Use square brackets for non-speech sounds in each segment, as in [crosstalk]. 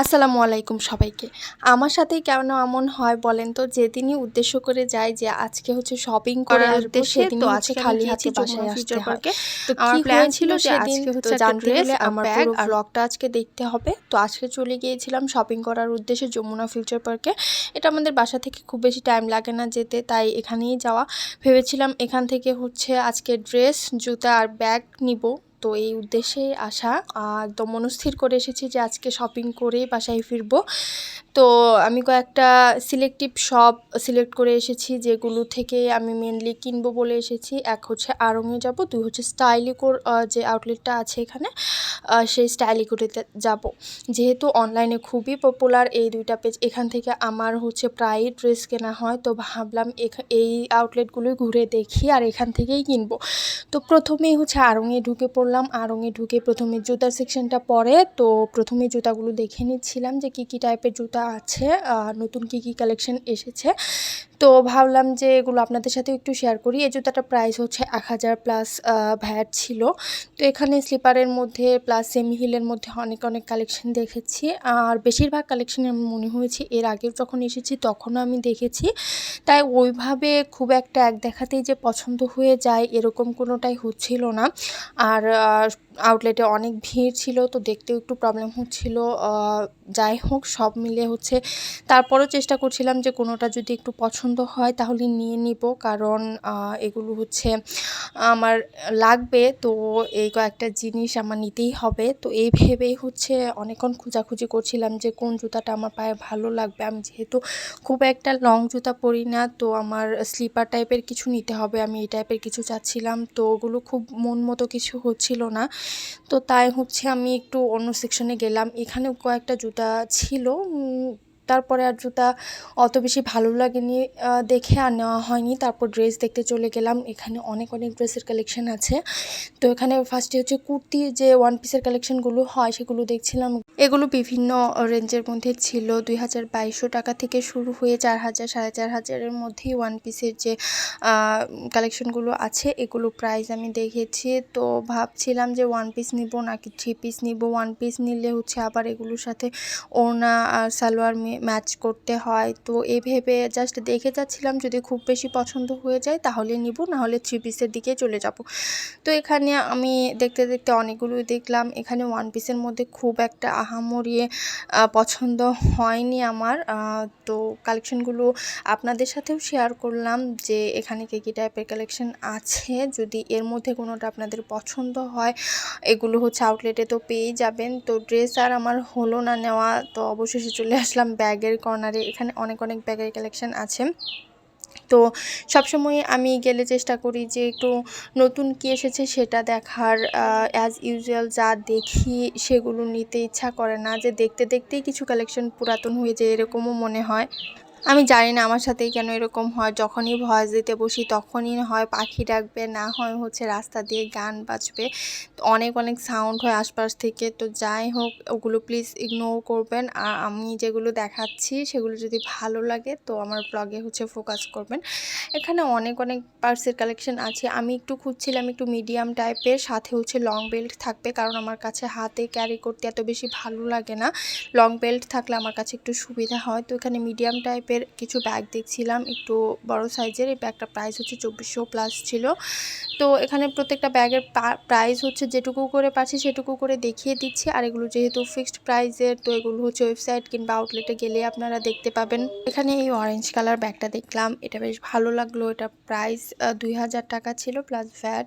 আসসালামু আলাইকুম সবাইকে। আমার সাথে কেন এমন হয় বলেন তো? যেদিনই উদ্দেশ্য করে যায় যে আজকে হচ্ছে শপিং করার উদ্দেশ্যে তো আজকে খালি হাতে বাসায় আসতে হয়। তো আমার হয়েছিল ছিল যে সেদিন? আজকে তো হচ্ছে জানতে হলে আমার পুরো ব্লগটা আজকে দেখতে হবে। তো আজকে চলে গিয়েছিলাম শপিং করার উদ্দেশ্যে যমুনা ফিউচার পার্কে এটা আমাদের বাসা থেকে খুব বেশি টাইম লাগে না যেতে তাই এখানেই যাওয়া। ভেবেছিলাম এখান থেকে হচ্ছে আজকে ড্রেস জুতা আর ব্যাগ নিব। তো এই উদ্দেশ্যে আসা। একদম মনস্থির করে এসেছি যে আজকে শপিং করেই বাসায় ফিরবো। তো আমি কয়েকটা সিলেক্টিভ শপ সিলেক্ট করে এসেছি, যেগুলো থেকে আমি মেনলি কিনবো বলে এসেছি। এক হচ্ছে আড়ংয়ে যাব, দুই হচ্ছে স্টাইলিকোর যে আউটলেটটা আছে এখানে সেই স্টাইলিকোতে যাব। যেহেতু অনলাইনে খুবই পপুলার এই দুইটা পেজ এখান থেকে আমার হচ্ছে প্রায়ই ড্রেস কেনা হয়। তো ভাবলাম এই আউটলেটগুলোই ঘুরে দেখি আর এখান থেকেই কিনবো। তো প্রথমেই হচ্ছে আড়ংয়ে ঢুকে পড়লাম। আড়ংয়ে ঢুকে প্রথমে জুতার সেকশনটা পরে তো প্রথমে জুতাগুলো দেখে নিচ্ছিলাম যে কী কী টাইপের জুতা আছে আর নতুন কী কী কালেকশন এসেছে। তো ভাবলাম যে এগুলো আপনাদের সাথে একটু শেয়ার করি। এই জুতাটার প্রাইস হচ্ছে এক হাজার প্লাস ভ্যাট ছিল। তো এখানে স্লিপারের মধ্যে প্লাস সেমি হিলের মধ্যে অনেক অনেক কালেকশন দেখেছি। আর বেশিরভাগ কালেকশন আমার মনে হয়েছে এর আগেও যখন এসেছি তখনও আমি দেখেছি। তাই ওইভাবে খুব একটা এক দেখাতেই যে পছন্দ হয়ে যায় এরকম কোনোটাই হচ্ছিল না। আর আউটলেটে অনেক ভিড় ছিল, তো দেখতেও একটু প্রবলেম হচ্ছিল। যাই হোক, সব মিলে হচ্ছে, তারপরও চেষ্টা করছিলাম যে কোনোটা যদি একটু পছন্দ হয়, তাহলে নিয়ে নিব। কারণ এগুলো হচ্ছে আমার লাগবে, তো এই কয়েকটা জিনিস আমার নিতেই হবে। তো এই ভেবেই হচ্ছে অনেকক্ষণ খোঁজাখুঁজি করছিলাম যে কোন জুতাটা আমার পায়ে ভালো লাগবে। আমি যেহেতু খুব একটা লং জুতা পরি না, তো আমার স্লিপার টাইপের কিছু নিতে হবে। আমি এই টাইপের কিছু চাচ্ছিলাম, তো ওগুলো খুব মন মতো কিছু হচ্ছিল না। তো তাই হচ্ছে আমি একটু অন্য সেকশনে গেলাম। এখানেও কয়েকটা জুতা ছিল তারপরে আর জুতা অত বেশি ভালো লাগেনি দেখে আর নেওয়া হয়নি। তারপর ড্রেস দেখতে চলে গেলাম, এখানে অনেক অনেক ড্রেসের কালেকশন আছে। তো এখানে ফার্স্টে হচ্ছে কুর্তি, যে ওয়ান পিসের কালেকশনগুলো হয়, সেগুলো দেখছিলাম। এগুলো বিভিন্ন রেঞ্জের মধ্যে ছিল, দুই হাজার বাইশশো টাকা থেকে শুরু হয়ে চার হাজার, সাড়ে চার হাজারের মধ্যেই ওয়ান পিসের যে কালেকশনগুলো আছে, এগুলো প্রাইস আমি দেখেছি। তো ভাবছিলাম যে ওয়ান পিস নিব নাকি থ্রি পিস নিব। ওয়ান পিস নিলে হচ্ছে আবার এগুলোর সাথে ওড়না আর সালোয়ার ম্যাচ করতে হয়। তো এ ভেবে জাস্ট দেখে যাচ্ছিলাম যদি খুব বেশি পছন্দ হয়ে যায় তাহলে নিব, নাহলে থ্রি পিসের দিকে চলে যাব। তো এখানে আমি দেখতে দেখতে অনেকগুলোই দেখলাম। এখানে ওয়ান পিসের মধ্যে খুব একটা আহামরিয়ে পছন্দ হয়নি আমার। তো কালেকশনগুলো আপনাদের সাথেও শেয়ার করলাম যে এখানে কী কী টাইপের কালেকশন আছে। যদি এর মধ্যে কোনোটা আপনাদের পছন্দ হয়, এগুলো হচ্ছে আউটলেটে তো পেয়েই যাবেন। তো ড্রেস আর আমার হলো না নেওয়া, তো অবশেষে চলে আসলাম ব্যাগের কর্নারে এখানে অনেক অনেক ব্যাগের কালেকশান আছে। তো সবসময় আমি গেলে চেষ্টা করি যে একটু নতুন কি এসেছে সেটা দেখার অ্যাজ ইউজুয়াল যা দেখি সেগুলো নিতে ইচ্ছা করে না। যে দেখতে, দেখতেই কিছু কালেকশন পুরাতন হয়ে যায়, এরকমও মনে হয়। আমি জানি না আমার সাথেই কেন এরকম হয়। যখনই ভয়েস দিতে বসি তখনই হয় পাখি ডাকবে, না হয় হচ্ছে রাস্তা দিয়ে গান বাজবে। অনেক অনেক সাউন্ড হয় আশপাশ থেকে। তো যাই হোক, ওগুলো প্লিজ ইগনোর করবেন। আর আমি যেগুলো দেখাচ্ছি সেগুলো যদি ভালো লাগে তো আমার ব্লগে হচ্ছে ফোকাস করবেন। এখানে অনেক অনেক পার্সের কালেকশন আছে। আমি একটু খুঁজছিলাম একটু মিডিয়াম টাইপের সাথে হচ্ছে লং বেল্ট থাকবে। কারণ আমার কাছে হাতে ক্যারি করতে এত বেশি ভালো লাগে না। লং বেল্ট থাকলে আমার কাছে একটু সুবিধা হয়। তো এখানে মিডিয়াম টাইপের কিছু ব্যাগ দেখছিলাম, একটু বড় সাইজের এই ব্যাগটা প্রাইস হচ্ছে চব্বিশশো প্লাস ছিল। তো এখানে প্রত্যেকটা ব্যাগের প্রাইস হচ্ছে যেটুকু করে পাচ্ছি সেটুকু করে দেখিয়ে দিচ্ছি। আর এগুলো যেহেতু ফিক্সড প্রাইসের তো এগুলো হচ্ছে ওয়েবসাইট কিংবা আউটলেটে গেলে আপনারা দেখতে পাবেন। এখানে এই অরেঞ্জ কালার ব্যাগটা দেখলাম, এটা বেশ ভালো লাগল, এটা প্রাইস দুই হাজার টাকা ছিল প্লাস ভ্যাট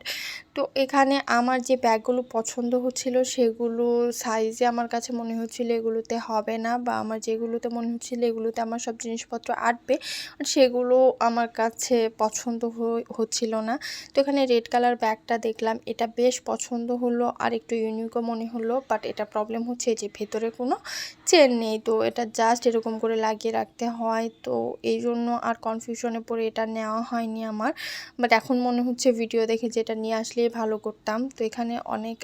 তো এখানে আমার যে ব্যাগগুলো পছন্দ হচ্ছিল সেগুলো সাইজে আমার কাছে মনে হচ্ছিল এগুলোতে হবে না, বা আমার যেগুলোতে মনে হচ্ছিল এগুলোতে আমার সব জিনিসপত্র আঁটবে, সেগুলো আমার কাছে পছন্দ হচ্ছিল না। তো এখানে রেড কালার ব্যাগটা দেখলাম, এটা বেশ পছন্দ হলো আর একটু ইউনিকও মনে হলো, বাট এটা প্রবলেম হচ্ছে যে ভেতরে কোনো চেন নেই, তো এটা জাস্ট এরকম করে লাগিয়ে রাখতে হয়। তো এই জন্য আর কনফিউশনে পড়ে এটা নেওয়া হয়নি আমার, বাট এখন মনে হচ্ছে ভিডিও দেখে যে এটা নিয়ে আসলেই ভালো করতাম। তো এখানে অনেক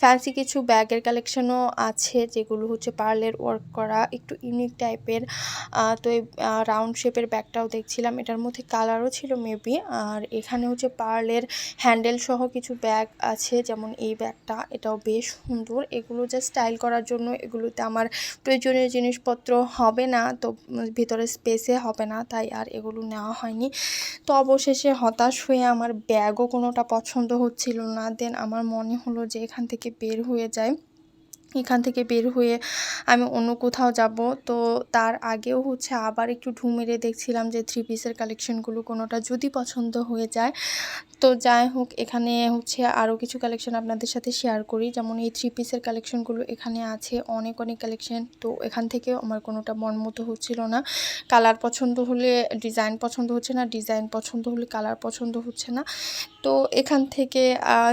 ফ্যান্সি কিছু ব্যাগের কালেকশনও আছে, যেগুলো হচ্ছে পার্লের ওয়ার্ক করা, একটু ইউনিক টাইপের তো এই রাউন্ড শেপের ব্যাগটাও দেখছিলাম। এটার মধ্যে কালারও ছিল মেবি আর এখানে হচ্ছে পার্লের হ্যান্ডেল সহ কিছু ব্যাগ আছে, যেমন এই ব্যাগটা, এটাও বেশ সুন্দর। এগুলো জাস্ট স্টাইল করার জন্য এগুলোতে আমার প্রয়োজনীয় জিনিসপত্র হবে না, তো ভিতরে স্পেসে হবে না, তাই আর এগুলো নেওয়া হয়নি। তো অবশেষে হতাশ হয়ে আমার ব্যাগও কোনোটা পছন্দ হচ্ছিল না। দেন আমার মনে হলো যে এখান থেকে বের হয়ে যায় এখান থেকে বের হয়ে আমি অন্য কোথাও যাব। তো তার আগেও হচ্ছে আবার একটু ঢু মেরে দেখছিলাম যে থ্রি পিসের কালেকশনগুলো কোনোটা যদি পছন্দ হয়ে যায়। তো যাই হোক, এখানে হচ্ছে আরও কিছু কালেকশন আপনাদের সাথে শেয়ার করি। যেমন এই থ্রি পিসের কালেকশনগুলো এখানে আছে, অনেক অনেক কালেকশন তো এখান থেকে আমার কোনোটা মন মতো হচ্ছিল না। কালার পছন্দ হলে ডিজাইন পছন্দ হচ্ছে না ডিজাইন পছন্দ হলে কালার পছন্দ হচ্ছে না। তো এখান থেকে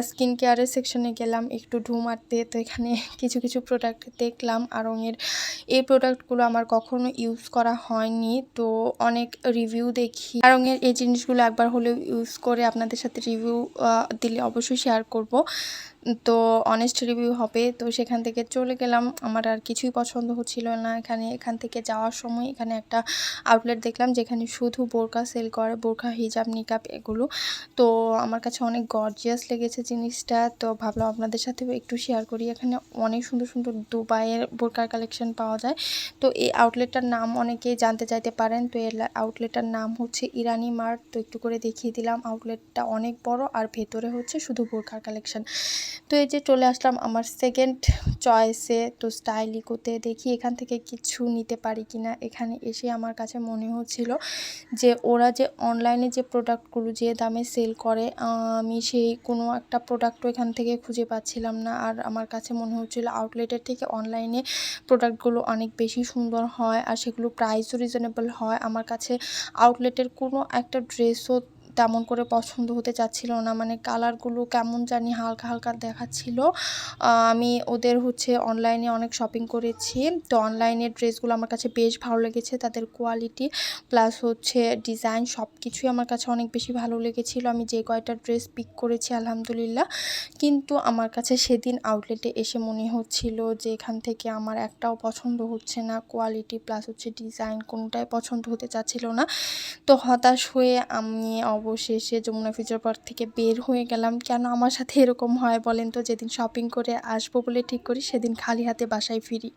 স্কিন কেয়ারের সেকশনে গেলাম একটু ঢু মারতে। তো এখানে [laughs] কিছু কিছু প্রোডাক্ট দেখলাম আরঙের এই প্রোডাক্টগুলো আমার কখনো ইউজ করা হয়নি। তো অনেক রিভিউ দেখি। আরঙের এই জিনিসগুলো একবার হলেও ইউজ করে আপনাদের সাথে রিভিউ দিলে অবশ্যই শেয়ার করব। তো অনেস্ট রিভিউ হবে। তো সেখান থেকে চলে গেলাম। আমার আর কিছুই পছন্দ হচ্ছিল না। এখানে, এখান থেকে যাওয়ার সময় এখানে একটা আউটলেট দেখলাম যেখানে শুধু বোরকা সেল করে, বোরকা, হিজাব নিকাপ এগুলো। তো আমার কাছে অনেক গর্জিয়াস লেগেছে জিনিসটা। তো ভাবলাম আপনাদের সাথেও একটু শেয়ার করি। এখানে অনেক সুন্দর সুন্দর দুবাইয়ের বোরকার কালেকশন পাওয়া যায়। তো এই আউটলেটটার নাম অনেকেই জানতে চাইতে পারেন। তো এর আউটলেটটার নাম হচ্ছে ইরানি মার্ট। তো একটু করে দেখিয়ে দিলাম। আউটলেটটা অনেক বড় আর ভেতরে হচ্ছে শুধু বোরকার কালেকশন তো এই যে চলে আসলাম আমার সেকেন্ড চয়েসে তো স্টাইল ইকোতে দেখি এখান থেকে কিছু নিতে পারি কি না এখানে এসে আমার কাছে মনে হচ্ছিল যে ওরা যে অনলাইনে যে প্রোডাক্টগুলো যে দামে সেল করে, আমি সেই কোনো একটা প্রোডাক্টও এখান থেকে খুঁজে পাচ্ছিলাম না। আর আমার কাছে মনে হচ্ছিল আউটলেটের থেকে অনলাইনে প্রোডাক্টগুলো অনেক বেশি সুন্দর হয় আর সেগুলো প্রাইসও রিজনেবল হয়। আমার কাছে আউটলেটের কোনো একটা ড্রেসও তেমন করে পছন্দ হতে চাচ্ছিল না। মানে কালারগুলো কেমন জানি হালকা হালকা দেখাচ্ছিল। আমি ওদের হচ্ছে অনলাইনে অনেক শপিং করেছি। তো অনলাইনের ড্রেসগুলো আমার কাছে বেশ ভালো লেগেছে, তাদের কোয়ালিটি প্লাস হচ্ছে ডিজাইন সব কিছুই আমার কাছে অনেক বেশি ভালো লেগেছিলো। আমি যে কয়টা ড্রেস পিক করেছি, আলহামদুলিল্লাহ। কিন্তু আমার কাছে সেদিন আউটলেটে এসে মনে হচ্ছিল যে এখান থেকে আমার একটাও পছন্দ হচ্ছে না। কোয়ালিটি প্লাস হচ্ছে ডিজাইন কোনোটাই পছন্দ হতে চাচ্ছিল না। তো হতাশ হয়ে আমি অবশেষে যমুনা ফিউচার পার্ক থেকে বের হয়ে গেলাম। কেন আমার সাথে এরকম হয় বলেন তো? যেদিন শপিং করে আসব বলে ঠিক করি, সেদিন খালি হাতে বাসায় ফিরি।